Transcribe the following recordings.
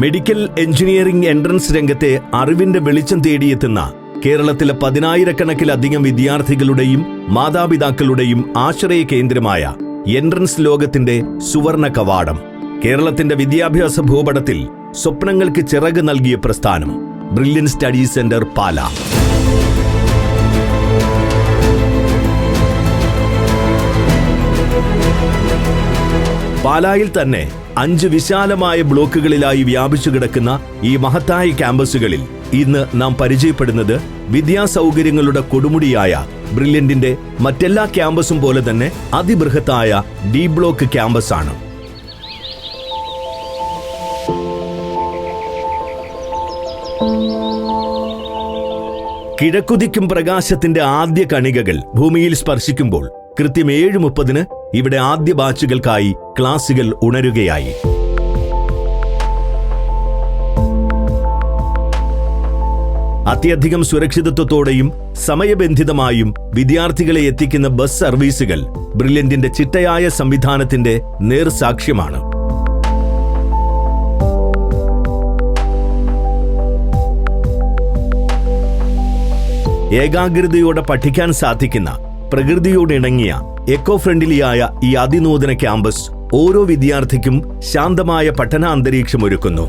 Medical engineering entrance രംഗത്തെ അറിവിന്റെ വെളിച്ചം തേടിയെത്തുന്ന കേരളത്തിലെ പതിനായിരക്കണക്കിലധികം വിദ്യാർത്ഥികളുടെയും മാതാപിതാക്കളുടെയും ആശ്രയ കേന്ദ്രമായ എൻട്രൻസ് ലോകത്തിന്റെ സുവർണ കവാടം. കേരളത്തിന്റെ വിദ്യാഭ്യാസ ഭൂപടത്തിൽ സ്വപ്നങ്ങൾക്ക് ചിറക് നൽകിയ പ്രസ്ഥാനം. Brilliant study centre Pala. പാലായിൽ തന്നെ അഞ്ച് വിശാലമായ ബ്ലോക്കുകളിലായി വ്യാപിച്ചു കിടക്കുന്ന ഈ മഹത്തായ ക്യാമ്പസുകളിൽ ഇന്ന് നാം പരിചയപ്പെടുന്നത് വിദ്യാസൗകര്യങ്ങളുടെ കൊടുമുടിയായ ബ്രില്യന്റിന്റെ മറ്റെല്ലാ ക്യാമ്പസും പോലെ തന്നെ അതിബൃഹത്തായ ഡി ബ്ലോക്ക് ക്യാമ്പസാണ്. കിഴക്കുതിക്കും പ്രകാശത്തിന്റെ ആദ്യ കണികകൾ ഭൂമിയിൽ സ്പർശിക്കുമ്പോൾ കൃത്യം ഏഴ് മുപ്പതിന് ഇവിടെ ആദ്യ ബാച്ചുകൾക്കായി ക്ലാസുകൾ ഉണരുകയായി. അത്യധികം സുരക്ഷിതത്വത്തോടെയും സമയബന്ധിതമായും വിദ്യാർത്ഥികളെ എത്തിക്കുന്ന ബസ് സർവീസുകൾ ബ്രില്യന്റിന്റെ ചിട്ടയായ സംവിധാനത്തിന്റെ നേർസാക്ഷ്യമാണ്. ഏകാഗ്രതയോടെ പഠിക്കാൻ സാധിക്കുന്ന പ്രകൃതിയോടിണങ്ങിയ എക്കോ ഫ്രണ്ട്ലിയായ ഈ അതിനൂതന ക്യാമ്പസ് ഓരോ വിദ്യാർത്ഥിക്കും ശാന്തമായ പഠനാന്തരീക്ഷം ഒരുക്കുന്നു.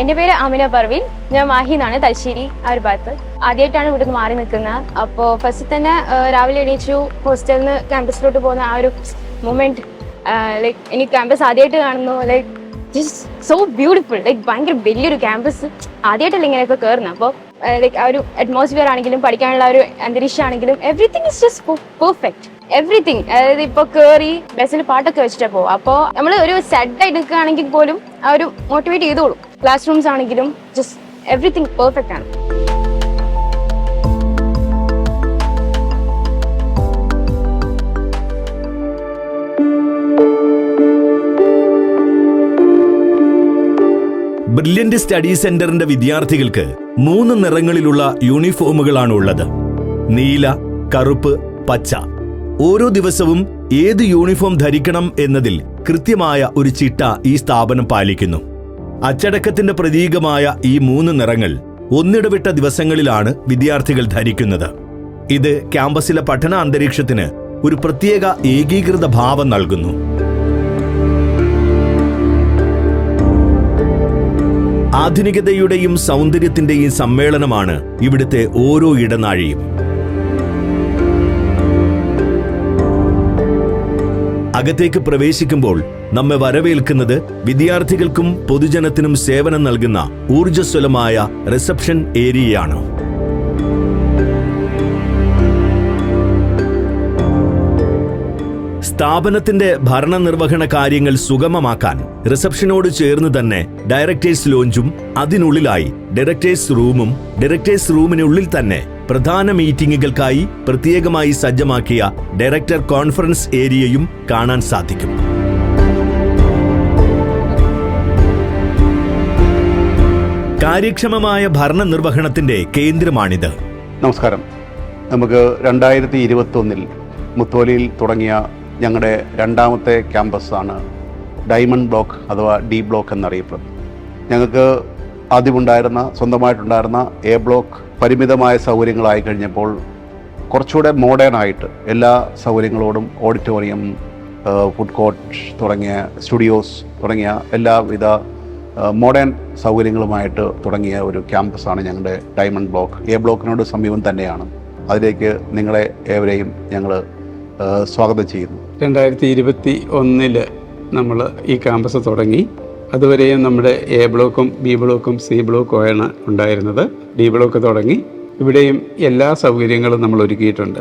എന്റെ പേര് അമിന പർവീൻ. ഞാൻ മാഹി എന്നാണ് തലശ്ശേരി ആ ഒരു ഭാഗത്ത്. ആദ്യമായിട്ടാണ് ഇവിടുന്ന് മാറി നിൽക്കുന്നത്. അപ്പോൾ ഫസ്റ്റ് തന്നെ രാവിലെ എണീച്ചു ഹോസ്റ്റലിൽ നിന്ന് ക്യാമ്പസിലോട്ട് പോകുന്ന ആ ഒരു മൂമെന്റ് ലൈക്ക് എനിക്ക് ക്യാമ്പസ് ആദ്യമായിട്ട് കാണുന്നു. Like just so beautiful like ഭയങ്കര വലിയൊരു ക്യാമ്പസ് ആദ്യമായിട്ടല്ല ഇങ്ങനെയൊക്കെ കയറുന്നത് അപ്പോൾ ലൈക്ക് ആ ഒരു അറ്റ്മോസ്ഫിയർ ആണെങ്കിലും പഠിക്കാനുള്ള ഒരു അന്തരീക്ഷം ആണെങ്കിലും everything is just perfect everything അതായത് ഇപ്പൊ കേറി ബസ്സിൽ പാട്ടൊക്കെ വെച്ചിട്ടേ പോകും അപ്പോൾ നമ്മൾ ഒരു സെഡ് ആയിട്ട് പോലും ആ ഒരു മോട്ടിവേറ്റ് ചെയ്തോളും. ക്ലാസ് റൂംസ് ആണെങ്കിലും ജസ്റ്റ് എവറിത്തിങ് പെർഫെക്റ്റ് ആണ്. ബ്രില്യന്റ് സ്റ്റഡി സെന്ററിന്റെ വിദ്യാർത്ഥികൾക്ക് മൂന്ന് നിറങ്ങളിലുള്ള യൂണിഫോമുകളാണ് ഉള്ളത് നീല കറുപ്പ് പച്ച. ഓരോ ദിവസവും ഏത് യൂണിഫോം ധരിക്കണം എന്നതിൽ കൃത്യമായ ഒരു ചിട്ട ഈ സ്ഥാപനം പാലിക്കുന്നു. അച്ചടക്കത്തിന്റെ പ്രതീകമായ ഈ മൂന്ന് നിറങ്ങൾ ഒന്നിടവിട്ട ദിവസങ്ങളിലാണ് വിദ്യാർത്ഥികൾ ധരിക്കുന്നത്. ഇത് ക്യാമ്പസിലെ പഠന അന്തരീക്ഷത്തിന് ഒരു പ്രത്യേക ഏകീകൃത ഭാവം നൽകുന്നു. ആധുനികതയുടെയും സൗന്ദര്യത്തിന്റെയും സമ്മേളനമാണ് ഇവിടുത്തെ ഓരോ ഇടനാഴിയും. അകത്തേക്ക് പ്രവേശിക്കുമ്പോൾ നമ്മെ വരവേൽക്കുന്നത് വിദ്യാർത്ഥികൾക്കും പൊതുജനത്തിനും സേവനം നൽകുന്ന ഊർജസ്വലമായ റിസപ്ഷൻ ഏരിയയാണ്. സ്ഥാപനത്തിന്റെ ഭരണനിർവഹണ കാര്യങ്ങൾ സുഗമമാക്കാൻ റിസപ്ഷനോട് ചേർന്ന് തന്നെ ഡയറക്ടേഴ്സ് ലോഞ്ചും അതിനുള്ളിലായി ഡയറക്ടേഴ്സ് റൂമും ഡയറക്ടേഴ്സ് റൂമിനുള്ളിൽ തന്നെ പ്രധാന മീറ്റിംഗുകൾക്കായി പ്രത്യേകമായി സജ്ജമാക്കിയ ഡയറക്ടർ കോൺഫറൻസ് ഏരിയയും കാണാൻ സാധിക്കും. കാര്യക്ഷമമായ ഭരണനിർവഹണത്തിന്റെ കേന്ദ്രമാണിത്. നമസ്കാരം. നമുക്ക് രണ്ടായിരത്തി ഇരുപത്തൊന്നിൽ മുത്തോലിയിൽ തുടങ്ങിയ ഞങ്ങളുടെ രണ്ടാമത്തെ ക്യാമ്പസാണ് ഡയമണ്ട് ബ്ലോക്ക് അഥവാ ഡി ബ്ലോക്ക് എന്നറിയപ്പെടുന്നത്. ഞങ്ങൾക്ക് ആദ്യമുണ്ടായിരുന്ന സ്വന്തമായിട്ടുണ്ടായിരുന്ന എ ബ്ലോക്ക് പരിമിതമായ സൗകര്യങ്ങളായി കഴിഞ്ഞപ്പോൾ കുറച്ചുകൂടെ മോഡേൺ ആയിട്ട് എല്ലാ സൗകര്യങ്ങളോടും ഓഡിറ്റോറിയം ഫുഡ് കോർട്ട് തുടങ്ങിയ സ്റ്റുഡിയോസ് തുടങ്ങിയ എല്ലാവിധ മോഡേൺ സൗകര്യങ്ങളുമായിട്ട് തുടങ്ങിയ ഒരു ക്യാമ്പസാണ് ഞങ്ങളുടെ ഡയമണ്ട് ബ്ലോക്ക്. എ ബ്ലോക്കിനോട് സമീപം തന്നെയാണ്. അതിലേക്ക് നിങ്ങളെ ഏവരെയും ഞങ്ങൾ സ്വാഗതം ചെയ്യുന്നു. രണ്ടായിരത്തി ഇരുപത്തി ഒന്നിൽ നമ്മൾ ഈ ക്യാമ്പസ് തുടങ്ങി. അതുവരെയും നമ്മുടെ എ ബ്ലോക്കും ബി ബ്ലോക്കും സി ബ്ലോക്കും ആണ് ഉണ്ടായിരുന്നത്. ഡി ബ്ലോക്ക് തുടങ്ങി. ഇവിടെയും എല്ലാ സൗകര്യങ്ങളും നമ്മൾ ഒരുക്കിയിട്ടുണ്ട്.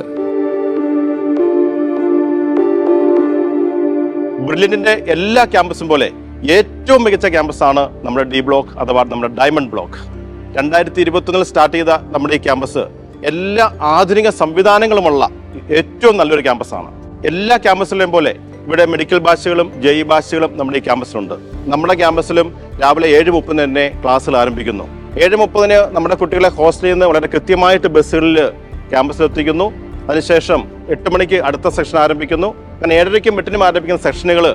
ബ്രില്യന്റിന്റെ എല്ലാ ക്യാമ്പസും പോലെ ഏറ്റവും മികച്ച ക്യാമ്പസാണ് നമ്മുടെ ഡി ബ്ലോക്ക് അഥവാ നമ്മുടെ ഡയമണ്ട് ബ്ലോക്ക്. രണ്ടായിരത്തി ഇരുപത്തൊന്നിൽ സ്റ്റാർട്ട് ചെയ്ത നമ്മുടെ ഈ ക്യാമ്പസ് എല്ലാ ആധുനിക സംവിധാനങ്ങളുമുള്ള ഏറ്റവും നല്ലൊരു ക്യാമ്പസാണ്. എല്ലാ ക്യാമ്പസിലെയും പോലെ ഇവിടെ മെഡിക്കൽ ബാച്ചുകളും ജെ ഇ ബാച്ചുകളും നമ്മുടെ ഈ ക്യാമ്പസിലുണ്ട്. നമ്മുടെ ക്യാമ്പസിലും രാവിലെ ഏഴ് മുപ്പതിന് തന്നെ ക്ലാസ്സുകൾ ആരംഭിക്കുന്നു. ഏഴ് മുപ്പതിന് നമ്മുടെ കുട്ടികളെ ഹോസ്റ്റലിൽ നിന്ന് വളരെ കൃത്യമായിട്ട് ബസ്സുകളിൽ ക്യാമ്പസിൽ എത്തിക്കുന്നു അതിനുശേഷം എട്ട് മണിക്ക് അടുത്ത സെക്ഷൻ ആരംഭിക്കുന്നു. അങ്ങനെ ഏഴരയ്ക്കും എട്ടിനും ആരംഭിക്കുന്ന സെക്ഷനുകൾ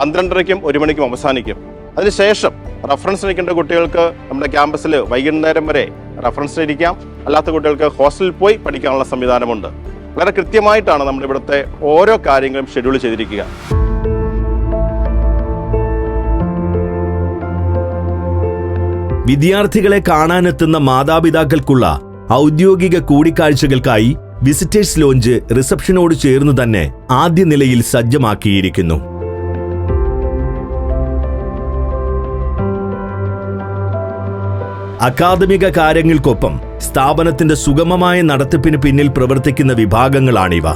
പന്ത്രണ്ടരയ്ക്കും ഒരു മണിക്കും അവസാനിക്കും. അതിനുശേഷം റഫറൻസ് നിൽക്കേണ്ട കുട്ടികൾക്ക് നമ്മുടെ ക്യാമ്പസിൽ വൈകുന്നേരം വരെ റഫറൻസ് ഇരിക്കാം. അല്ലാത്ത കുട്ടികൾക്ക് ഹോസ്റ്റലിൽ പോയി പഠിക്കാനുള്ള സംവിധാനമുണ്ട്. വളരെ കൃത്യമായിട്ടാണ് നമ്മുടെ ഇവിടുത്തെ ഓരോ കാര്യങ്ങളും ഷെഡ്യൂൾ ചെയ്തിരിക്കുക. വിദ്യാർത്ഥികളെ കാണാനെത്തുന്ന മാതാപിതാക്കൾക്കുള്ള ഔദ്യോഗിക കൂടിക്കാഴ്ചകൾക്കായി വിസിറ്റേഴ്സ് ലോഞ്ച് റിസപ്ഷനോട് ചേർന്ന് തന്നെ ആദ്യ നിലയിൽ സജ്ജമാക്കിയിരിക്കുന്നു. അക്കാദമിക കാര്യങ്ങൾക്കൊപ്പം സ്ഥാപനത്തിന്റെ സുഗമമായ നടത്തിപ്പിന് പിന്നിൽ പ്രവർത്തിക്കുന്ന വിഭാഗങ്ങളാണിവ.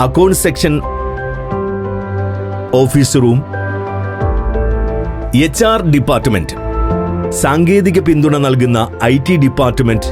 Account section office room H R department സാങ്കേതിക പിന്തുണ നൽകുന്ന I T department.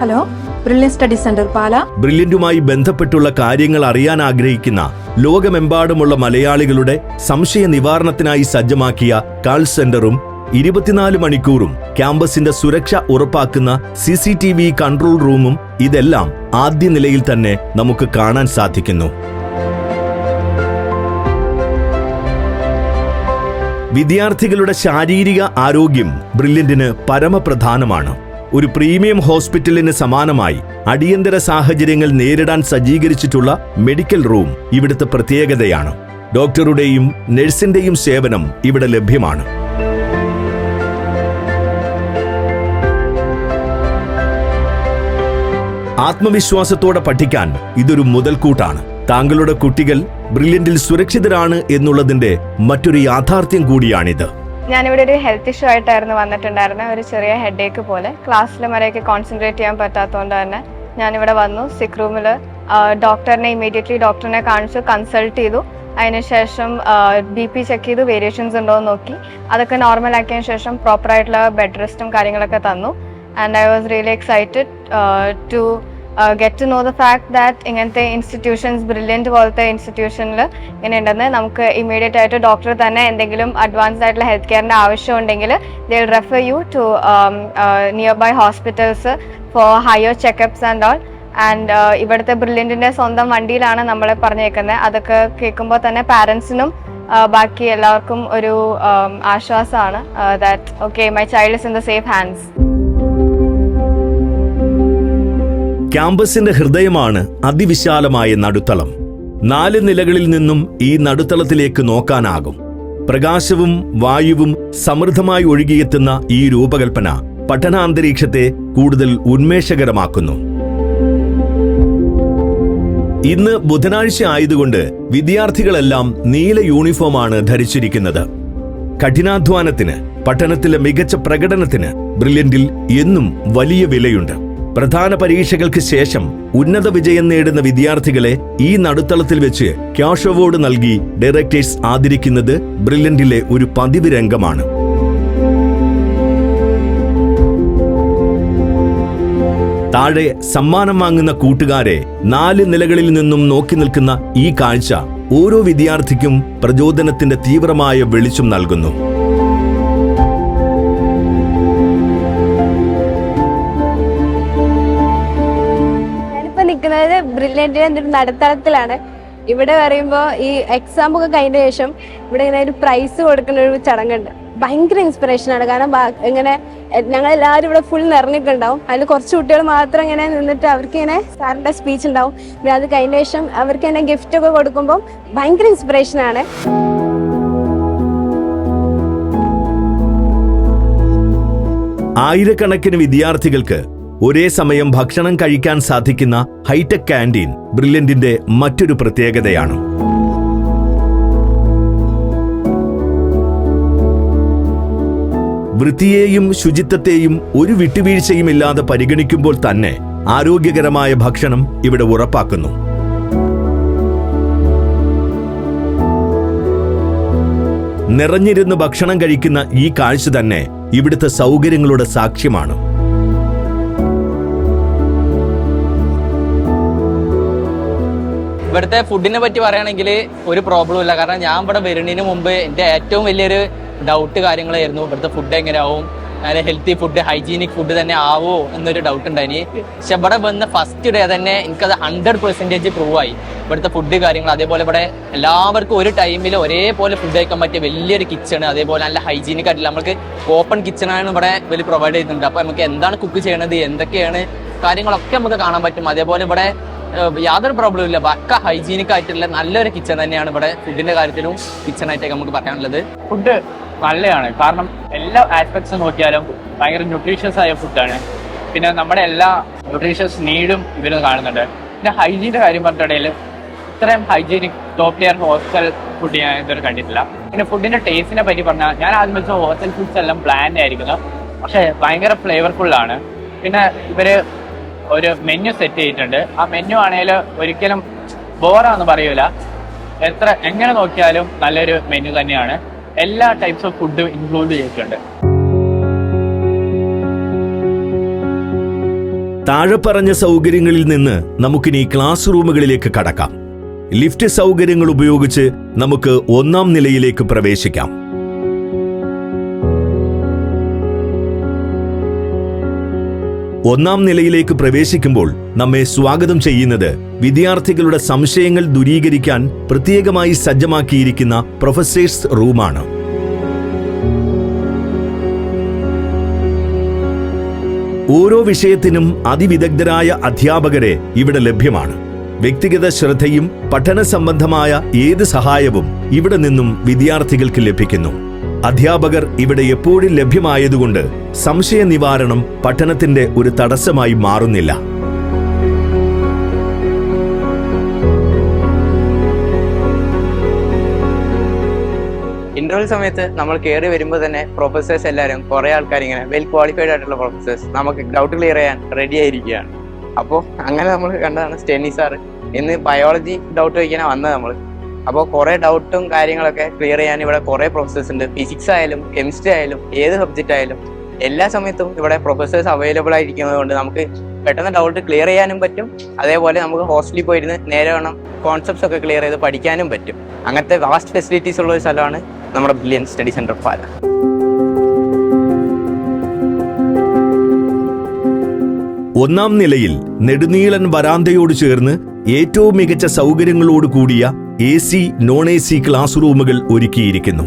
Hello brilliant study centre Pala. ബ്രില്യന്റുമായി ബന്ധപ്പെട്ടുള്ള കാര്യങ്ങൾ അറിയാൻ ആഗ്രഹിക്കുന്ന ലോകമെമ്പാടുമുള്ള മലയാളികളുടെ സംശയ നിവാരണത്തിനായി സജ്ജമാക്കിയ കാൾ സെന്ററും ഇരുപത്തിനാല് മണിക്കൂറും ക്യാമ്പസിന്റെ സുരക്ഷ ഉറപ്പാക്കുന്ന C C T V control റൂമും ഇതെല്ലാം ആദ്യ നിലയിൽ തന്നെ നമുക്ക് കാണാൻ സാധിക്കുന്നു. വിദ്യാർത്ഥികളുടെ ശാരീരിക ആരോഗ്യം ബ്രില്യന്റിന് പരമപ്രധാനമാണ്. ഒരു പ്രീമിയം ഹോസ്പിറ്റലിന് സമാനമായി അടിയന്തര സാഹചര്യങ്ങൾ നേരിടാൻ സജ്ജീകരിച്ചിട്ടുള്ള മെഡിക്കൽ റൂം ഇവിടുത്തെ പ്രത്യേകതയാണ്. ഡോക്ടറുടെയും നഴ്സിന്റെയും സേവനം ഇവിടെ ലഭ്യമാണ്. ആത്മവിശ്വാസത്തോടെ പഠിക്കാൻ ഇതൊരു മുതൽക്കൂട്ടാണ്. താങ്കളുടെ കുട്ടികൾ ബ്രില്യന്റിൽ സുരക്ഷിതരാണ് എന്നുള്ളതിന്റെ മറ്റൊരു യാഥാർത്ഥ്യം കൂടിയാണിത്. ഞാനിവിടെ ഒരു ഹെൽത്ത് ഇഷ്യൂ ആയിട്ടായിരുന്നു വന്നിട്ടുണ്ടായിരുന്നത് ഒരു ചെറിയ ഹെഡേക്ക് പോലെ. ക്ലാസ്സിൽ വരെയൊക്കെ കോൺസെൻട്രേറ്റ് ചെയ്യാൻ പറ്റാത്തതുകൊണ്ട് തന്നെ ഞാനിവിടെ വന്നു. സിക്ക് റൂമിൽ ഡോക്ടറിനെ ഇമ്മീഡിയറ്റ്ലി ഡോക്ടറിനെ കാണിച്ചു കൺസൾട്ട് ചെയ്തു. അതിനുശേഷം ബി പി ചെക്ക് ചെയ്തു വേരിയേഷൻസ് ഉണ്ടോ എന്ന് നോക്കി. അതൊക്കെ നോർമൽ ആക്കിയതിന് ശേഷം പ്രോപ്പറായിട്ടുള്ള ബെഡ് റെസ്റ്റും കാര്യങ്ങളൊക്കെ തന്നു. And I was really excited to get to know the fact that ഇങ്ങനത്തെ ഇൻസ്റ്റിറ്റ്യൂഷൻസ് ബ്രില്യന്റ് പോലത്തെ ഇൻസ്റ്റിറ്റ്യൂഷനിൽ ഇങ്ങനെ ഉണ്ടെന്ന് നമുക്ക് ഇമീഡിയറ്റ് ആയിട്ട് ഡോക്ടർ തന്നെ എന്തെങ്കിലും അഡ്വാൻസ്ഡ് ആയിട്ടുള്ള ഹെൽത്ത് കെയറിന്റെ ആവശ്യം ഉണ്ടെങ്കിൽ they'll refer you to nearby hospitals for higher checkups and all and ഇവിടുത്തെ ബ്രില്യന്റിന്റെ സ്വന്തം വണ്ടിയിലാണ് നമ്മൾ പറഞ്ഞേക്കുന്നത്. അതൊക്കെ കേൾക്കുമ്പോൾ തന്നെ പാരൻസിനും ബാക്കി എല്ലാവർക്കും ഒരു um, ആശ്വാസമാണ് that okay my child is in the safe hands ക്യാമ്പസിന്റെ ഹൃദയമാണ് അതിവിശാലമായ നടുത്തളം. നാല് നിലകളിൽ നിന്നും ഈ നടുത്തളത്തിലേക്ക് നോക്കാനാകും. പ്രകാശവും വായുവും സമൃദ്ധമായി ഒഴുകിയെത്തുന്ന ഈ രൂപകൽപ്പന പഠനാന്തരീക്ഷത്തെ കൂടുതൽ ഉന്മേഷകരമാക്കുന്നു. ഇന്ന് ബുധനാഴ്ച ആയതുകൊണ്ട് വിദ്യാർത്ഥികളെല്ലാം നീല യൂണിഫോമാണ് ധരിച്ചിരിക്കുന്നത്. കഠിനാധ്വാനത്തിന് പഠനത്തിലെ മികച്ച പ്രകടനത്തിന് ബ്രില്യന്റിൽ എന്നും വലിയ വിലയുണ്ട്. പ്രധാന പരീക്ഷകൾക്ക് ശേഷം ഉന്നത വിജയം നേടുന്ന വിദ്യാർത്ഥികളെ ഈ നടുത്തളത്തിൽ വെച്ച് ക്യാഷ് അവാർഡ് നൽകി ഡയറക്ടേഴ്സ് ആദരിക്കുന്നത് ബ്രില്യന്റിലെ ഒരു പതിവ് രംഗമാണ്. താഴെ സമ്മാനം വാങ്ങുന്ന കൂട്ടുകാരെ നാല് നിലകളിൽ നിന്നും നോക്കി നിൽക്കുന്ന ഈ കാഴ്ച ഓരോ വിദ്യാർത്ഥിക്കും പ്രചോദനത്തിന്റെ തീവ്രമായ വെളിച്ചം നൽകുന്നു. നിൽക്കുന്നത് എന്തൊരു നടുത്തളത്തിലാണ്. ഇവിടെ പറയുമ്പോൾ ഈ എക്സാം ഒക്കെ കഴിഞ്ഞ ശേഷം ഇവിടെ ഇങ്ങനെ ഒരു പ്രൈസ് കൊടുക്കുന്ന ഒരു ചടങ്ങുണ്ട്. ഭയങ്കര ഇൻസ്പിറേഷൻ ആണ്. കാരണം ഇങ്ങനെ ഞങ്ങൾ എല്ലാവരും ഇവിടെ ഫുൾ നിറഞ്ഞിട്ടുണ്ടാവും. അതിൽ കുറച്ച് കുട്ടികൾ മാത്രം ഇങ്ങനെ നിന്നിട്ട് അവർക്ക് ഇങ്ങനെ സാറിന്റെ സ്പീച്ച് ഉണ്ടാവും. പിന്നെ അത് കഴിഞ്ഞ ശേഷം അവർക്ക് തന്നെ ഗിഫ്റ്റ് ഒക്കെ കൊടുക്കുമ്പോൾ ഭയങ്കര ഇൻസ്പിറേഷൻ ആണ്. ആയിരക്കണക്കിന് വിദ്യാർത്ഥികൾക്ക് ഒരേ സമയം ഭക്ഷണം കഴിക്കാൻ സാധിക്കുന്ന ഹൈടെക് കാന്റീൻ ബ്രില്യന്റിന്റെ മറ്റൊരു പ്രത്യേകതയാണ്. വൃത്തിയെയും ശുചിത്വത്തെയും ഒരു വിട്ടുവീഴ്ചയുമില്ലാതെ പരിഗണിക്കുമ്പോൾ തന്നെ ആരോഗ്യകരമായ ഭക്ഷണം ഇവിടെ ഉറപ്പാക്കുന്നു. നിറഞ്ഞിരുന്ന് ഭക്ഷണം കഴിക്കുന്ന ഈ കാഴ്ച തന്നെ ഇവിടുത്തെ സൗകര്യങ്ങളുടെ സാക്ഷ്യമാണ്. ഇവിടുത്തെ ഫുഡിനെ പറ്റി പറയുകയാണെങ്കിൽ ഒരു പ്രോബ്ലം ഇല്ല. കാരണം ഞാൻ ഇവിടെ വരുന്നതിന് മുമ്പ് എന്റെ ഏറ്റവും വലിയൊരു ഡൗട്ട് കാര്യങ്ങളായിരുന്നു. ഇവിടുത്തെ ഫുഡ് എങ്ങനെയാവും? നല്ല ഹെൽത്തി ഫുഡ് ഹൈജീനിക് ഫുഡ് തന്നെ ആവോ എന്നൊരു ഡൗട്ട് ഉണ്ടായിന്. പക്ഷെ ഇവിടെ വന്ന ഫസ്റ്റ് ഡേ തന്നെ എനിക്കത് ഹൺഡ്രഡ് പെർസെന്റേജ് പ്രൂവ് ആയി. ഇവിടുത്തെ ഫുഡ് കാര്യങ്ങൾ അതേപോലെ ഇവിടെ എല്ലാവർക്കും ഒരു ടൈമിൽ ഒരേപോലെ ഫുഡ് കഴിക്കാൻ പറ്റിയ വലിയൊരു കിച്ചൺ അതേപോലെ നല്ല ഹൈജീനിക് ആയിട്ടില്ല നമുക്ക് ഓപ്പൺ കിച്ചണാണ് ഇവിടെ വലിയ പ്രൊവൈഡ് ചെയ്യുന്നുണ്ട് അപ്പോൾ നമുക്ക് എന്താണ് കുക്ക് ചെയ്യണത്? എന്തൊക്കെയാണ്? കാര്യങ്ങളൊക്കെ നമുക്ക് കാണാൻ പറ്റും. അതേപോലെ ഇവിടെ യാതൊരു പ്രോബ്ലം ഇല്ല. പക്ക ഹൈജീനിക് ആയിട്ടുള്ള നല്ലൊരു കിച്ചൺ തന്നെയാണ് ഇവിടെ ഫുഡിന്റെ കാര്യത്തിലും കിച്ചൺ ആയിട്ടൊക്കെ നമുക്ക് പറയാനുള്ളത്. ഫുഡ് നല്ലതാണ്. കാരണം എല്ലാ ആസ്പെക്ട്സ് നോക്കിയാലും ഭയങ്കര ന്യൂട്രീഷ്യസ് ആയ ഫുഡാണ് പിന്നെ നമ്മുടെ എല്ലാ ന്യൂട്രീഷ്യസ് നീഡും ഇവർ കാണുന്നുണ്ട്. പിന്നെ ഹൈജീന്റെ കാര്യം പറഞ്ഞിട്ടുണ്ടെങ്കിൽ ഇത്രയും hygienic top tier hostel food ഞാൻ ഇതുവരെ കണ്ടിട്ടില്ല. പിന്നെ ഫുഡിന്റെ ടേസ്റ്റിനെ പറ്റി പറഞ്ഞാൽ ഞാൻ ആദ്യം വെച്ച ഹോസ്റ്റൽ ഫുഡ്സ് എല്ലാം പ്ലാൻഡ് ആയിരിക്കുന്നു. പക്ഷേ ഭയങ്കര ഫ്ലേവർഫുള്ളാണ് പിന്നെ ഇവർ ഒരു മെനു സെറ്റ് ചെയ്തിട്ടുണ്ട്. ആ മെനു ആണെങ്കിൽ ഒരിക്കലും ബോറാന്ന് പറയൂല. എത്ര എങ്ങനെ നോക്കിയാലും നല്ലൊരു മെനു തന്നെയാണ്. എല്ലാ ടൈപ്സ് ഓഫ് ഫുഡും ഇൻക്ലൂഡ് ചെയ്തിട്ടുണ്ട്. താഴെ പറഞ്ഞ സൗകര്യങ്ങളിൽ നിന്ന് നമുക്കിനി ക്ലാസ് റൂമുകളിലേക്ക് കടക്കാം. ലിഫ്റ്റ് സൗകര്യങ്ങൾ ഉപയോഗിച്ച് നമുക്ക് ഒന്നാം നിലയിലേക്ക് പ്രവേശിക്കാം. ഒന്നാം നിലയിലേക്ക് പ്രവേശിക്കുമ്പോൾ നമ്മെ സ്വാഗതം ചെയ്യുന്നത് വിദ്യാർത്ഥികളുടെ സംശയങ്ങൾ ദൂരീകരിക്കാൻ പ്രത്യേകമായി സജ്ജമാക്കിയിരിക്കുന്ന പ്രൊഫസേഴ്സ് റൂമാണ്. ഓരോ വിഷയത്തിനും അതിവിദഗ്ധരായ അധ്യാപകരെ ഇവിടെ ലഭ്യമാണ്. വ്യക്തിഗത ശ്രദ്ധയും പഠന സംബന്ധമായ ഏത് സഹായവും ഇവിടെ നിന്നും വിദ്യാർത്ഥികൾക്ക് ലഭിക്കുന്നു. അധ്യാപകർ ഇവിടെ എപ്പോഴും ലഭ്യമായതുകൊണ്ട് സംശയ നിവാരണം പഠനത്തിന്റെ ഒരു തടസ്സമായി മാറുന്നില്ല. ഇന്റർവ്യൂ സമയത്ത് നമ്മൾ കയറി വരുമ്പോൾ തന്നെ പ്രൊഫസേഴ്സ് എല്ലാവരും കുറെ ആൾക്കാർ ഇങ്ങനെ വെൽ ക്വാളിഫൈഡ് ആയിട്ടുള്ള പ്രൊഫസേഴ്സ് നമുക്ക് ഡൗട്ട് ക്ലിയർ ചെയ്യാൻ റെഡി ആയിരിക്കുകയാണ്. അപ്പോൾ അങ്ങനെ നമ്മൾ കണ്ടതാണ് സ്റ്റെനി സാർ ഇന്ന് ബയോളജി ഡൗട്ട് ചോദിക്കാനാണ് വന്നത് നമ്മൾ അപ്പോൾ കുറേ ഡൗട്ടും കാര്യങ്ങളൊക്കെ ക്ലിയർ ചെയ്യാൻ ഇവിടെ കുറേ പ്രൊഫസേഴ്സ് ഉണ്ട്. ഫിസിക്സ് ആയാലും കെമിസ്ട്രി ആയാലും ഏത് സബ്ജക്റ്റ് ആയാലും എല്ലാ സമയത്തും ഇവിടെ പ്രൊഫസേഴ്സ് അവൈലബിൾ ആയിരിക്കുന്നത് കൊണ്ട് നമുക്ക് പെട്ടെന്ന് ഡൗട്ട് ക്ലിയർ ചെയ്യാനും പറ്റും. അതേപോലെ നമുക്ക് ഹോസ്റ്റലിൽ പോയിരുന്ന് നേരെ വേണം കോൺസെപ്റ്റ്സ് ഒക്കെ ക്ലിയർ ചെയ്ത് പഠിക്കാനും പറ്റും. അങ്ങനത്തെ വാസ്റ്റ് ഫെസിലിറ്റീസ് ഉള്ള ഒരു സ്ഥലമാണ് നമ്മുടെ ബ്രില്യൻ സ്റ്റഡി സെന്റർ പാല. ഒന്നാം നിലയിൽ നെടുനീളൻ വരാന്തയോട് ചേർന്ന് ഏറ്റവും മികച്ച സൗകര്യങ്ങളോട് കൂടിയ A C non A C class റൂമുകൾ ഒരുക്കിയിരിക്കുന്നു.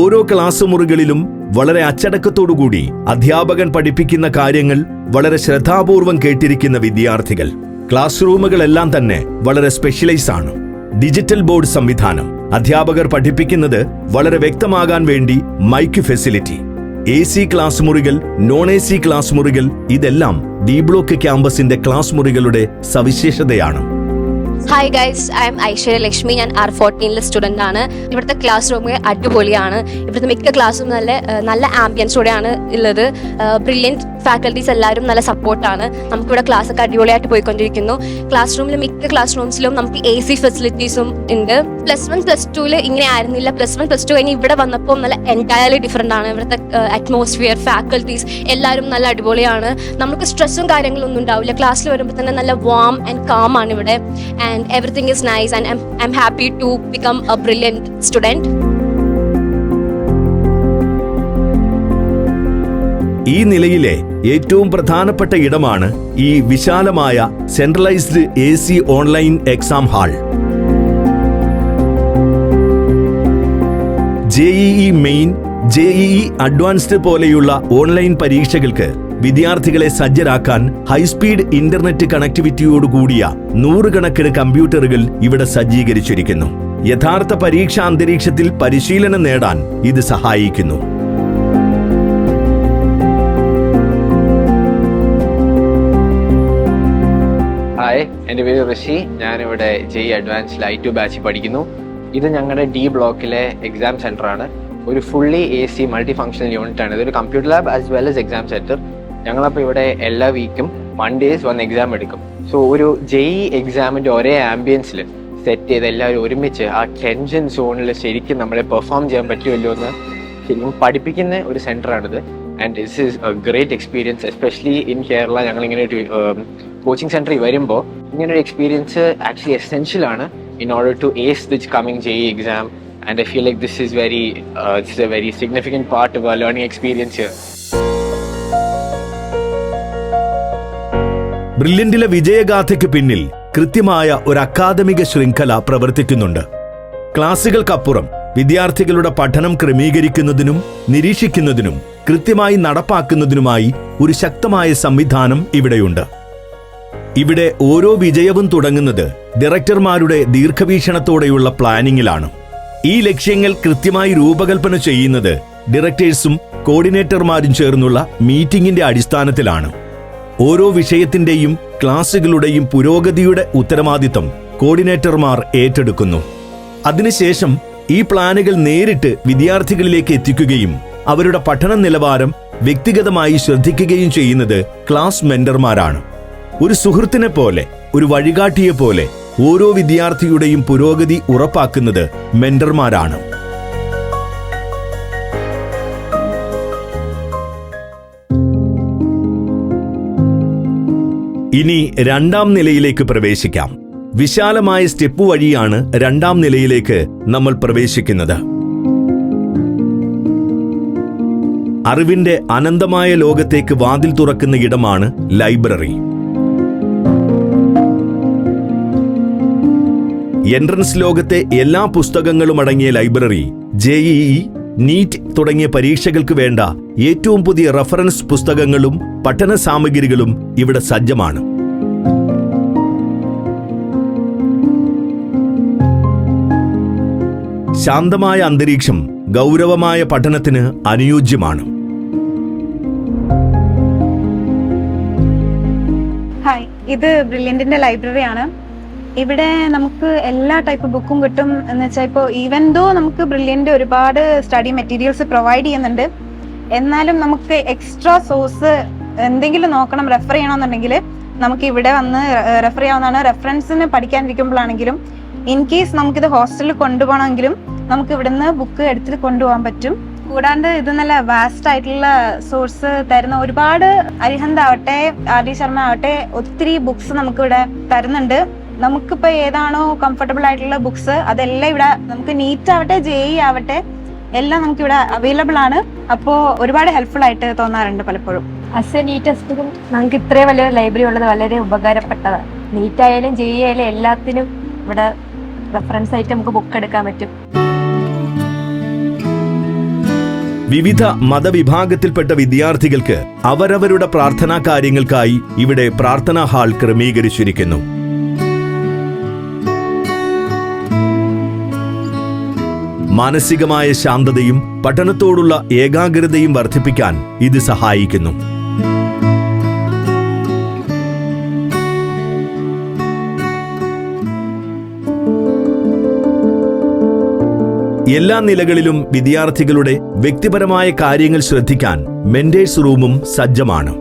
ഓരോ ക്ലാസ് മുറികളിലും വളരെ അച്ചടക്കത്തോടുകൂടി അധ്യാപകൻ പഠിപ്പിക്കുന്ന കാര്യങ്ങൾ വളരെ ശ്രദ്ധാപൂർവം കേട്ടിരിക്കുന്ന വിദ്യാർത്ഥികൾ. ക്ലാസ് റൂമുകളെല്ലാം തന്നെ വളരെ സ്പെഷ്യലൈസ് ആണ്. ഡിജിറ്റൽ ബോർഡ് സംവിധാനം. അധ്യാപകർ പഠിപ്പിക്കുന്നത് വളരെ വ്യക്തമാകാൻ വേണ്ടി mike facility A C class മുറികൾ നോൺ എ സി ക്ലാസ് മുറികൾ ഇതെല്ലാം ഡി ബ്ലോക്ക് ക്യാമ്പസിന്റെ ക്ലാസ് മുറികളുടെ സവിശേഷതയാണ്. Hi guys I'm Aishwarya Lakshmi ഞാൻ ആർ ഫോർട്ടീനിലെ സ്റ്റുഡന്റ് ആണ്. ഇവിടുത്തെ ക്ലാസ് റൂം അടിപൊളിയാണ്. ഇവിടുത്തെ മിക്ക ക്ലാസ്സും നല്ല നല്ല ആംബിയൻസോടെയാണ് ഉള്ളത്. ബ്രില്യന്റ് ഫാക്കൽറ്റീസ് എല്ലാവരും നല്ല സപ്പോർട്ടാണ് നമുക്കിവിടെ ക്ലാസ് ഒക്കെ അടിപൊളിയായിട്ട് പോയിക്കൊണ്ടിരിക്കുന്നു. ക്ലാസ് റൂമിൽ മിക്ക ക്ലാസ് റൂംസിലും നമുക്ക് എ സി ഫെസിലിറ്റീസും ഉണ്ട്. പ്ലസ് വൺ പ്ലസ് ടുവിൽ ഇങ്ങനെ ആയിരുന്നില്ല. പ്ലസ് വൺ പ്ലസ് ടു കഴിഞ്ഞ് ഇവിടെ വന്നപ്പോൾ നല്ല എന്റയർലി ഡിഫറെന്റ് ആണ്. ഇവിടുത്തെ അറ്റ്മോസ്ഫിയർ ഫാക്കൽറ്റീസ് എല്ലാവരും നല്ല അടിപൊളിയാണ്. നമുക്ക് സ്ട്രെസ്സും കാര്യങ്ങളൊന്നും ഉണ്ടാവില്ല. ക്ലാസ്സിൽ വരുമ്പോൾ തന്നെ നല്ല വാം ആൻഡ് കാം ആണ് ഇവിടെ. And everything is nice and I'm happy to become a brilliant student ഈ നിലയിലെ ഏറ്റവും പ്രധാനപ്പെട്ട ഇടമാണ് ഈ വിശാലമായ centralised A C online exam hall J E main J E advanced പോലെയുള്ള ഓൺലൈൻ പരീക്ഷകൾക്ക് വിദ്യാർത്ഥികളെ സജ്ജരാക്കാൻ ഹൈസ്പീഡ് ഇന്റർനെറ്റ് കണക്ടിവിറ്റിയോടുകൂടിയ നൂറുകണക്കിന് കമ്പ്യൂട്ടറുകൾ ഇവിടെ സജ്ജീകരിച്ചിരിക്കുന്നു. യഥാർത്ഥ പരീക്ഷാ അന്തരീക്ഷത്തിൽ പരിശീലനം നേടാൻ ഇത് സഹായിക്കുന്നു. എന്റെ പേര് ഋഷി. ഞാനിവിടെ J advanced I two batch പഠിക്കുന്നു. ഇത് ഞങ്ങളുടെ ഡി ബ്ലോക്കിലെ എക്സാം സെന്റർ ആണ്. ഒരു fully A C multi functional unit ആണ്. ഇതൊരു computer lab as well as exam centre ഞങ്ങളപ്പോൾ ഇവിടെ എല്ലാ വീക്കും വൺ ഡേയ്സ് വന്ന് എക്സാം എടുക്കും. സോ ഒരു ജെഇ എക്സാമിന്റെ ഒരേ ആംബിയൻസിൽ സെറ്റ് ചെയ്ത് എല്ലാവരും ഒരുമിച്ച് ആ ടെൻഷൻ സോണിൽ ശരിക്കും നമ്മളെ പെർഫോം ചെയ്യാൻ പറ്റുമല്ലോ എന്ന് ശരിക്കും പഠിപ്പിക്കുന്ന ഒരു സെന്ററാണിത് and this is a great experience especially in Kerala ഞങ്ങളിങ്ങനെ ഒരു കോച്ചിങ് സെന്ററിൽ വരുമ്പോൾ ഇങ്ങനെ ഒരു എക്സ്പീരിയൻസ് ആക്ച്വലി എസെൻഷ്യൽ ആണ് in order to ace this coming J exam. And I feel like this is very, very this a very very part of our learning experience here. ബ്രില്യന്റിലെ വിജയഗാഥയ്ക്ക് പിന്നിൽ കൃത്യമായ ഒരു അക്കാദമിക ശൃംഖല പ്രവർത്തിക്കുന്നുണ്ട് ക്ലാസുകൾക്കപ്പുറം വിദ്യാർത്ഥികളുടെ പഠനം ക്രമീകരിക്കുന്നതിനും നിരീക്ഷിക്കുന്നതിനും കൃത്യമായി നടപ്പാക്കുന്നതിനുമായി ഒരു ശക്തമായ സംവിധാനം ഇവിടെയുണ്ട് ഇവിടെ ഓരോ വിജയവും തുടങ്ങുന്നത് ഡയറക്ടർമാരുടെ ദീർഘവീക്ഷണത്തോടെയുള്ള പ്ലാനിങ്ങിലാണ് ഈ ലക്ഷ്യങ്ങൾ കൃത്യമായി രൂപകൽപ്പന ചെയ്യുന്നത് ഡയറക്ടേഴ്സും കോർഡിനേറ്റർമാരും ചേർന്നുള്ള മീറ്റിംഗിന്റെ അടിസ്ഥാനത്തിലാണ്. ഓരോ വിഷയത്തിന്റെയും ക്ലാസുകളുടെയും പുരോഗതിയുടെ ഉത്തരവാദിത്തം കോർഡിനേറ്റർമാർ ഏറ്റെടുക്കുന്നു. അതിനുശേഷം ഈ പ്ലാനുകൾ നേരിട്ട് വിദ്യാർത്ഥികളിലേക്ക് എത്തിക്കുകയും അവരുടെ പഠന നിലവാരം വ്യക്തിഗതമായി ശ്രദ്ധിക്കുകയും ചെയ്യുന്നത് ക്ലാസ് മെന്റർമാരാണ് ഒരു സുഹൃത്തിനെ പോലെ ഒരു വഴികാട്ടിയെ പോലെ ഓരോ വിദ്യാർത്ഥിയുടെയും പുരോഗതി ഉറപ്പാക്കുന്നത് മെന്റർമാരാണ്. ഇനി രണ്ടാം നിലയിലേക്ക് പ്രവേശിക്കാം. വിശാലമായ സ്റ്റെപ്പ് വഴിയാണ് രണ്ടാം നിലയിലേക്ക് നമ്മൾ പ്രവേശിക്കുന്നത്. അറിവിന്റെ അനന്തമായ ലോകത്തേക്ക് വാതിൽ തുറക്കുന്ന ഇടമാണ് ലൈബ്രറി. എൻട്രൻസ് ലോകത്തെ എല്ലാ പുസ്തകങ്ങളും അടങ്ങിയ ലൈബ്രറി ജെഇഇ നീറ്റ് തുടങ്ങിയ പരീക്ഷകൾക്ക് വേണ്ട ഏറ്റവും പുതിയ റഫറൻസ് പുസ്തകങ്ങളും പഠന സാമഗ്രികളും ഇവിടെ സജ്ജമാണ്. ശാന്തമായ അന്തരീക്ഷം ഗൗരവമായ പഠനത്തിന് അനുയോജ്യമാണ്. ഹായ് ഇത് ബ്രില്യന്റിന്റെ ലൈബ്രറി ആണ് ഇവിടെ നമുക്ക് എല്ലാ ടൈപ്പ് ബുക്കും കിട്ടും എന്ന് വെച്ചാൽ ഇപ്പോൾ ഈവൻ ദോ നമുക്ക് ബ്രില്യന്റ് ഒരുപാട് സ്റ്റഡി മെറ്റീരിയൽസ് പ്രൊവൈഡ് ചെയ്യുന്നുണ്ട് എന്നാലും നമുക്ക് എക്സ്ട്രാ സോഴ്സ് എന്തെങ്കിലും നോക്കണം റെഫർ ചെയ്യണമെന്നുണ്ടെങ്കിൽ നമുക്ക് ഇവിടെ വന്ന് റെഫർ ചെയ്യാവുന്നതാണ്. റെഫറൻസിന് പഠിക്കാനിരിക്കുമ്പോഴാണെങ്കിലും ഇൻ കേസ് നമുക്കിത് ഹോസ്റ്റലിൽ കൊണ്ടുപോകണമെങ്കിലും നമുക്ക് ഇവിടുന്ന് ബുക്ക് എടുത്തിട്ട് കൊണ്ടുപോകാൻ പറ്റും. കൂടാണ്ട് ഇത് നല്ല വാസ്റ്റ് ആയിട്ടുള്ള സോഴ്സ് തരുന്ന ഒരുപാട് അരിഹന്ത് ആവട്ടെ ആർ ഡി ശർമ്മ ആവട്ടെ ഒത്തിരി ബുക്സ് നമുക്കിവിടെ തരുന്നുണ്ട്. നമുക്കിപ്പോ ഏതാണോ കംഫർട്ടബിൾ ആയിട്ടുള്ള ബുക്സ് അതെല്ലാം ഇവിടെ നമുക്ക് നീറ്റ് ആവട്ടെ ജെ ഇ ആവട്ടെ എല്ലാം നമുക്ക് ഇവിടെ അവൈലബിൾ ആണ്. അപ്പോൾ ഒരുപാട് ഹെൽപ്ഫുൾ ആയിട്ട് തോന്നാറുണ്ട് പലപ്പോഴും. അസ് എ നീറ്റ് നമുക്ക് ഇത്രയും വലിയ ലൈബ്രറി ഉള്ളത് വളരെ ഉപകാരപ്പെട്ടതാണ്. നീറ്റ് ആയാലും ജെ ആയാലും എല്ലാത്തിനും ഇവിടെ റെഫറൻസ് ആയിട്ട് നമുക്ക് ബുക്ക് എടുക്കാൻ പറ്റും. വിവിധ മതവിഭാഗത്തിൽപ്പെട്ട വിദ്യാർത്ഥികൾക്ക് അവരവരുടെ പ്രാർത്ഥനാ കാര്യങ്ങൾക്കായി ഇവിടെ പ്രാർത്ഥനാ ഹാൾ ക്രമീകരിച്ചിരിക്കുന്നു. മാനസികമായ ശാന്തതയും പഠനത്തോടുള്ള ഏകാഗ്രതയും വർദ്ധിപ്പിക്കാൻ ഇത് സഹായിക്കുന്നു. എല്ലാ നിലകളിലും വിദ്യാർത്ഥികളുടെ വ്യക്തിപരമായ കാര്യങ്ങൾ ശ്രദ്ധിക്കാൻ മെന്റേഴ്സ് റൂമും സജ്ജമാണ്.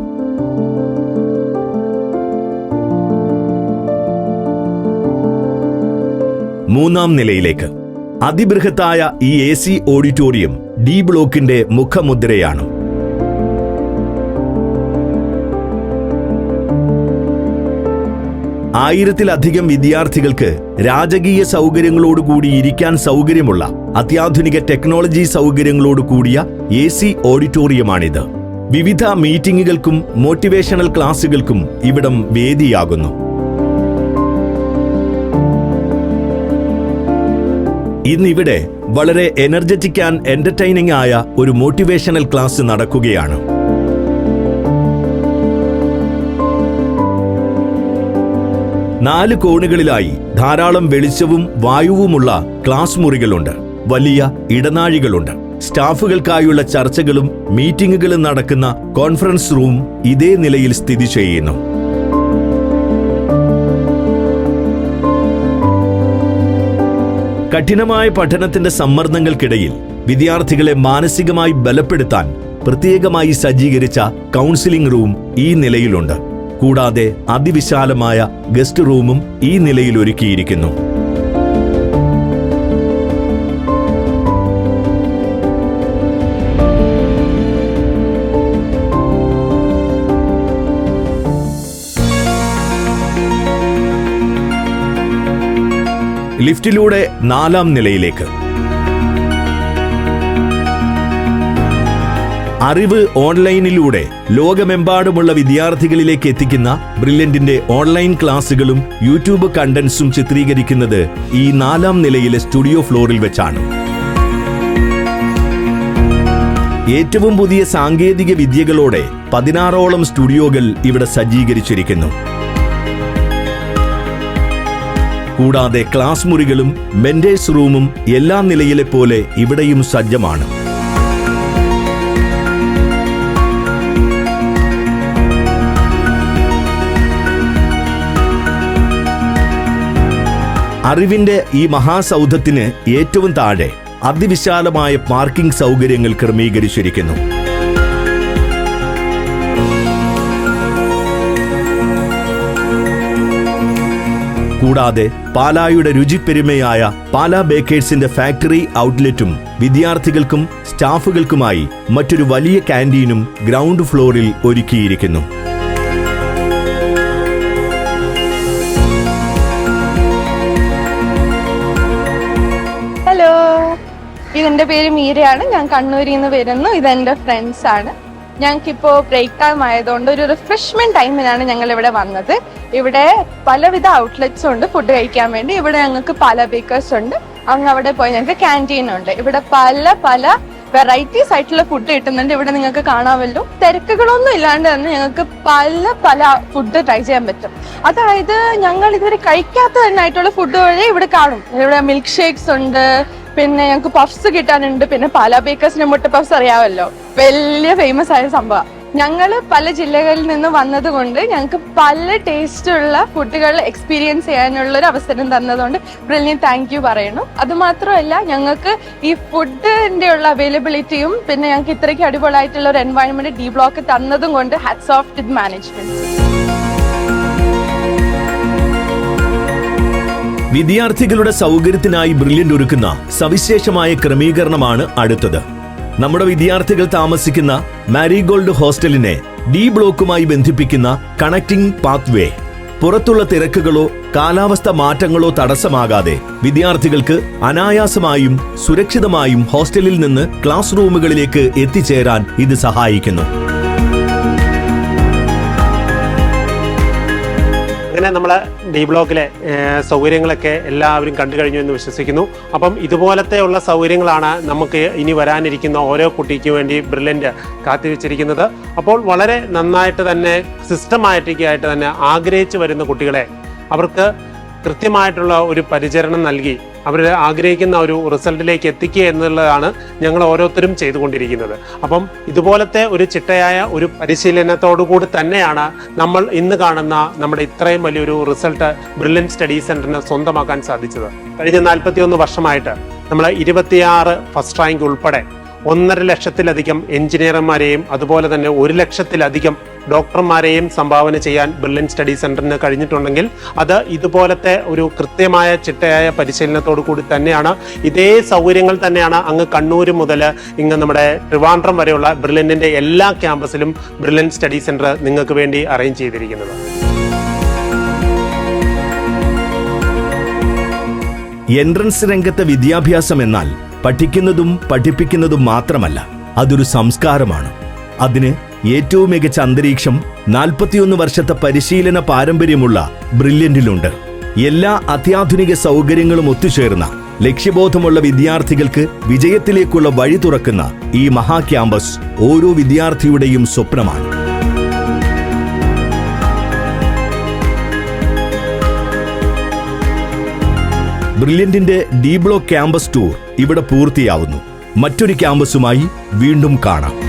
മൂന്നാം നിലയിലേക്ക്. അതിബൃഹത്തായ ഈ എ സി ഓഡിറ്റോറിയം ഡി ബ്ലോക്കിന്റെ മുഖമുദ്രയാണ്. ആയിരത്തിലധികം വിദ്യാർത്ഥികൾക്ക് രാജകീയ സൗകര്യങ്ങളോടുകൂടി ഇരിക്കാൻ സൗകര്യമുള്ള അത്യാധുനിക ടെക്നോളജി സൗകര്യങ്ങളോട് കൂടിയ എ സി ഓഡിറ്റോറിയമാണിത്. വിവിധ മീറ്റിംഗുകൾക്കും മോട്ടിവേഷണൽ ക്ലാസുകൾക്കും ഇവിടം വേദിയാകുന്നു. ഇന്നിവിടെ വളരെ എനർജറ്റിക് ആൻഡ് എന്റർടൈനിങ് ആയ ഒരു മോട്ടിവേഷണൽ ക്ലാസ് നടക്കുകയാണ്. നാല് കോണുകളിലായി ധാരാളം വെളിച്ചവും വായുവുമുള്ള ക്ലാസ് മുറികളുണ്ട്. വലിയ ഇടനാഴികളുണ്ട്. സ്റ്റാഫുകൾക്കായുള്ള ചർച്ചകളും മീറ്റിംഗുകളും നടക്കുന്ന കോൺഫറൻസ് റൂം ഇതേ നിലയിൽ സ്ഥിതി ചെയ്യുന്നു. കഠിനമായ പഠനത്തിന്റെ സമ്മർദ്ദങ്ങൾക്കിടയിൽ വിദ്യാർത്ഥികളെ മാനസികമായി ബലപ്പെടുത്താൻ പ്രത്യേകമായി സജ്ജീകരിച്ച കൗൺസിലിംഗ് റൂം ഈ നിലയിലുണ്ട്. കൂടാതെ അതിവിശാലമായ ഗസ്റ്റ് റൂമും ഈ നിലയിൽ ഒരുക്കിയിരിക്കുന്നു ലിഫ്റ്റിലൂടെ നാലാം നിലയിലേക്ക്. അറിവ് ഓൺലൈനിലൂടെ ലോകമെമ്പാടുമുള്ള വിദ്യാർത്ഥികളിലേക്ക് എത്തിക്കുന്ന ബ്രില്യന്റിന്റെ ഓൺലൈൻ ക്ലാസുകളും യൂട്യൂബ് കണ്ടന്റ്സും ചിത്രീകരിക്കുന്നത് ഈ നാലാം നിലയിലെ സ്റ്റുഡിയോ ഫ്ലോറിൽ വെച്ചാണ്. ഏറ്റവും പുതിയ സാങ്കേതിക വിദ്യകളോടെ പതിനാറോളം സ്റ്റുഡിയോകൾ ഇവിടെ സജ്ജീകരിച്ചിരിക്കുന്നു. കൂടാതെ ക്ലാസ് മുറികളും മെന്റേഴ്സ് റൂമും എല്ലാ നിലയിലെ പോലെ ഇവിടെയും സജ്ജമാണ്. അറിവിന്റെ ഈ മഹാസൗധത്തിന് ഏറ്റവും താഴെ അതിവിശാലമായ പാർക്കിംഗ് സൗകര്യങ്ങൾ ക്രമീകരിച്ചിരിക്കുന്നു. കൂടാതെ പാലായുടെ രുചിപ്പെരുമയായ പാലാ ബേക്കേഴ്സിന്റെ ഫാക്ടറി ഔട്ട്ലെറ്റും വിദ്യാർത്ഥികൾക്കും സ്റ്റാഫുകൾക്കുമായി മറ്റൊരു വലിയ ക്യാന്റീനും ഗ്രൗണ്ട് ഫ്ലോറിൽ ഒരുക്കിയിരിക്കുന്നു. ഹലോ ഇതെന്റെ പേര് മീരയാണ്. ഞാൻ കണ്ണൂരിൽ നിന്ന് വരുന്നു. ഇതെന്റെ ഫ്രണ്ട്സ് ആണ്. ഞങ്ങൾക്കിപ്പോൾ ബ്രേക്ക് ടൈം ആയതുകൊണ്ട് ഒരു റിഫ്രഷ്മെന്റ് ടൈമിനാണ് ഞങ്ങൾ ഇവിടെ വന്നത്. ഇവിടെ പലവിധ ഔട്ട്ലെറ്റ്സ് ഉണ്ട് ഫുഡ് കഴിക്കാൻ വേണ്ടി. ഇവിടെ ഞങ്ങൾക്ക് പല ബേക്കേഴ്സ് ഉണ്ട്. അങ്ങ് അവിടെ പോയി ഞങ്ങൾക്ക് ക്യാന്റീൻ ഉണ്ട്. ഇവിടെ പല പല വെറൈറ്റീസ് ആയിട്ടുള്ള ഫുഡ് കിട്ടുന്നുണ്ട്. ഇവിടെ നിങ്ങൾക്ക് കാണാമല്ലോ. തിരക്കുകളൊന്നും ഇല്ലാണ്ട് തന്നെ ഞങ്ങൾക്ക് പല പല ഫുഡ് ട്രൈ ചെയ്യാൻ പറ്റും. അതായത് ഞങ്ങൾ ഇതുവരെ കഴിക്കാത്ത തന്നെ ആയിട്ടുള്ള ഫുഡ് വഴി ഇവിടെ കാണും. ഇവിടെ മിൽക്ക് ഷേക്സ് ഉണ്ട്. പിന്നെ ഞങ്ങൾക്ക് പഫ്സ് കിട്ടാനുണ്ട്. പിന്നെ പല ബേക്കേഴ്സിന് മുട്ട പഫ്സ് അറിയാമല്ലോ. വലിയ ഫേമസ് ആയ സംഭവം. ഞങ്ങൾ പല ജില്ലകളിൽ നിന്ന് വന്നതുകൊണ്ട് ഞങ്ങൾക്ക് പല ടേസ്റ്റുള്ള ഫുഡുകൾ എക്സ്പീരിയൻസ് ചെയ്യാനുള്ള ഒരു അവസരം തന്നതുകൊണ്ട് ബ്രില്യൻ താങ്ക് യു പറയണം അതുമാത്രമല്ല ഞങ്ങൾക്ക് ഈ ഫുഡിന്റെ ഉള്ള അവൈലബിലിറ്റിയും പിന്നെ ഞങ്ങൾക്ക് ഇത്രയ്ക്ക് അടിപൊളിയായിട്ടുള്ള ഒരു എൻവയോൺമെന്റ് ഡി ബ്ലോക്ക് തന്നതും കൊണ്ട് ഹാറ്റ്സ് ഓഫ് ടു മാനേജ്മെന്റ് വിദ്യാർത്ഥികളുടെ സൗകര്യത്തിനായി ബ്രില്യന്റ് ഒരുക്കുന്ന സവിശേഷമായ ക്രമീകരണമാണ് അടുത്തത്. നമ്മുടെ വിദ്യാർത്ഥികൾ താമസിക്കുന്ന മാരിഗോൾഡ് ഹോസ്റ്റലിനെ ഡി ബ്ലോക്കുമായി ബന്ധിപ്പിക്കുന്ന കണക്ടിംഗ് പാത്വേ പുറത്തുള്ള തിരക്കുകളോ കാലാവസ്ഥ മാറ്റങ്ങളോ തടസ്സമാകാതെ വിദ്യാർത്ഥികൾക്ക് അനായാസമായും സുരക്ഷിതമായും ഹോസ്റ്റലിൽ നിന്ന് ക്ലാസ് റൂമുകളിലേക്ക് എത്തിച്ചേരാൻ ഇത് സഹായിക്കുന്നു. അങ്ങനെ നമ്മൾ ഡി ബ്ലോക്കിലെ സൗകര്യങ്ങളൊക്കെ എല്ലാവരും കണ്ടു കഴിഞ്ഞു എന്ന് വിശ്വസിക്കുന്നു. അപ്പം ഇതുപോലത്തെ ഉള്ള സൗകര്യങ്ങളാണ് നമുക്ക് ഇനി വരാനിരിക്കുന്ന ഓരോ കുട്ടിക്ക് വേണ്ടി ബ്രില്യന്റ് കാത്തിവെച്ചിരിക്കുന്നത്. അപ്പോൾ വളരെ നന്നായിട്ട് തന്നെ സിസ്റ്റമാറ്റിക്കായിട്ട് തന്നെ ആഗ്രഹിച്ചു വരുന്ന കുട്ടികളെ അവർക്ക് കൃത്യമായിട്ടുള്ള ഒരു പരിചരണം നൽകി അവർ ആഗ്രഹിക്കുന്ന ഒരു റിസൾട്ടിലേക്ക് എത്തിക്കുക എന്നുള്ളതാണ് ഞങ്ങൾ ഓരോരുത്തരും ചെയ്തുകൊണ്ടിരിക്കുന്നത്. അപ്പം ഇതുപോലത്തെ ഒരു ചിട്ടയായ ഒരു പരിശീലനത്തോടു കൂടി തന്നെയാണ് നമ്മൾ ഇന്ന് കാണുന്ന നമ്മുടെ ഇത്രയും വലിയൊരു റിസൾട്ട് ബ്രില്യൻ സ്റ്റഡി സെന്ററിന് സ്വന്തമാക്കാൻ സാധിച്ചത്. കഴിഞ്ഞ നാൽപ്പത്തിയൊന്ന് വർഷമായിട്ട് നമ്മൾ ഇരുപത്തിയാറ് ഫസ്റ്റ് റാങ്ക് ഉൾപ്പെടെ ഒന്നര ലക്ഷത്തിലധികം എഞ്ചിനീയർമാരെയും അതുപോലെ തന്നെ ഒരു ലക്ഷത്തിലധികം ഡോക്ടർമാരെയും സംഭാവന ചെയ്യാൻ ബ്രില്യൻ സ്റ്റഡി സെന്ററിന് കഴിഞ്ഞിട്ടുണ്ടെങ്കിൽ അത് ഇതുപോലത്തെ ഒരു കൃത്യമായ ചിട്ടയായ പരിശീലനത്തോടു കൂടി തന്നെയാണ്. ഇതേ സൗകര്യങ്ങൾ തന്നെയാണ് അങ്ങ് കണ്ണൂർ മുതൽ ഇങ്ങ് നമ്മുടെ ട്രിവാൻഡ്രം വരെയുള്ള ബ്രില്യന്റിന്റെ എല്ലാ ക്യാമ്പസിലും ബ്രില്യൻ സ്റ്റഡി സെന്റർ നിങ്ങൾക്ക് വേണ്ടി അറേഞ്ച് ചെയ്തിരിക്കുന്നത്. എൻട്രൻസ് രംഗത്തെ വിദ്യാഭ്യാസം എന്നാൽ പഠിക്കുന്നതും പഠിപ്പിക്കുന്നതും മാത്രമല്ല അതൊരു സംസ്കാരമാണ്. അതിന് ഏറ്റവും മികച്ച അന്തരീക്ഷം നാൽപ്പത്തിയൊന്ന് വർഷത്തെ പരിശീലന പാരമ്പര്യമുള്ള ബ്രില്യന്റിലുണ്ട്. എല്ലാ അത്യാധുനിക സൗകര്യങ്ങളും ഒത്തുചേർന്ന ലക്ഷ്യബോധമുള്ള വിദ്യാർത്ഥികൾക്ക് വിജയത്തിലേക്കുള്ള വഴി തുറക്കുന്ന ഈ മഹാ ക്യാമ്പസ് ഓരോ വിദ്യാർത്ഥിയുടെയും സ്വപ്നമാണ്. ബ്രില്യന്റിന്റെ ഡി ബ്ലോക്ക് ക്യാമ്പസ് ടൂർ ഇവിടെ പൂർത്തിയാവുന്നു. മറ്റൊരു ക്യാമ്പസുമായി വീണ്ടും കാണാം.